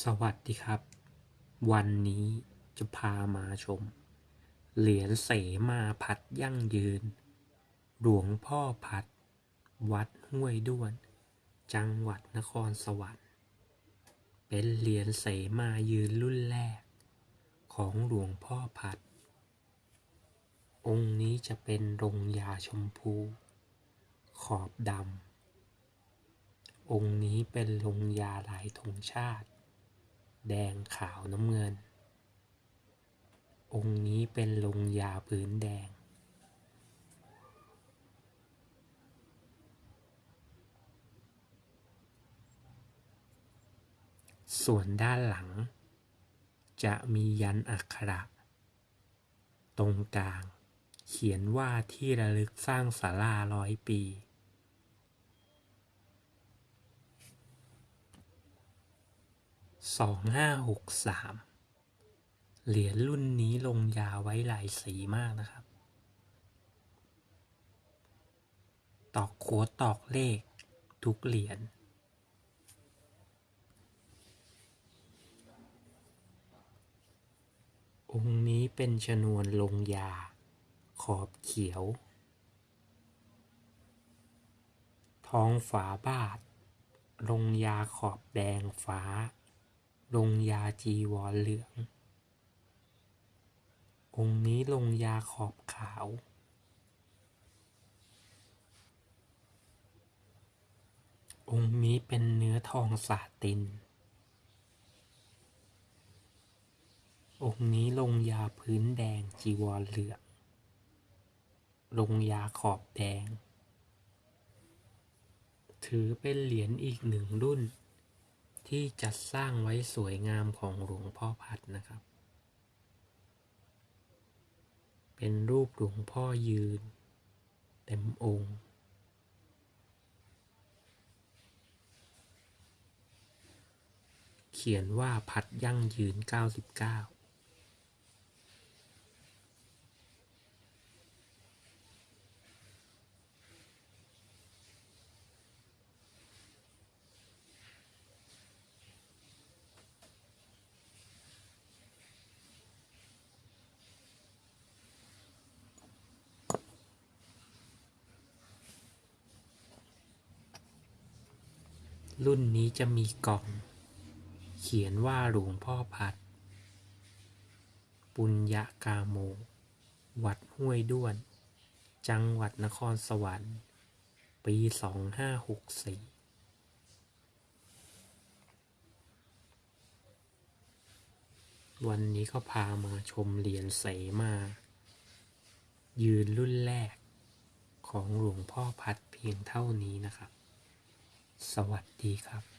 สวัสดีครับ วันนี้จะพามาชม เหรียญเสมาพัดยั่งยืน หลวงพ่อพัด วัดห้วยด้วน จังหวัดนครสวรรค์เป็นเหรียญเสมายืนรุ่นแรก ของหลวงพ่อพัด องค์นี้จะเป็นรงยาชมพู ขอบดำองค์นี้เป็นลงยาลายธงชาติ แดงขาวน้ำเงิน องค์นี้เป็นลงยาพื้นแดง ส่วนด้านหลัง จะมียันอักขระ ตรงกลาง เขียนว่าที่ระลึกสร้างศาลาร้อยปี สองห้าหกสามเหรียญรุ่นนี้ลงยาไว้หลายสีมากนะครับ ตอกโค้ดตอกเลขทุกเหรียญองค์นี้เป็นชนวนลงยา ขอบเขียว ท้องฝาบาท ลงยาขอบแดงฟ้า ลงยาจีวรเหลือง องค์นี้ลงยาขอบขาว องค์นี้เป็นเนื้อทองสาติน องค์นี้ลงยาพื้นแดงจีวรเหลือง ลงยาขอบแดง ถือเป็นเหรียญอีกหนึ่งรุ่น ที่จัดสร้างไว้สวยงามของหลวงพ่อพัดนะครับ เป็นรูปหลวงพ่อยืน เต็มองค์ เขียนว่าพัดยั่งยืน 99 รุ่นนี้จะมีกล่อง เขียนว่าหลวงพ่อพัด ปุญญากาโม วัดห้วยด้วน จังหวัดนครสวรรค์ ปี 2564วันนี้ก็พามาชมเหรียญเสมา ยืนรุ่นแรกของหลวงพ่อพัดเพียงเท่านี้นะครับ สวัสดีครับ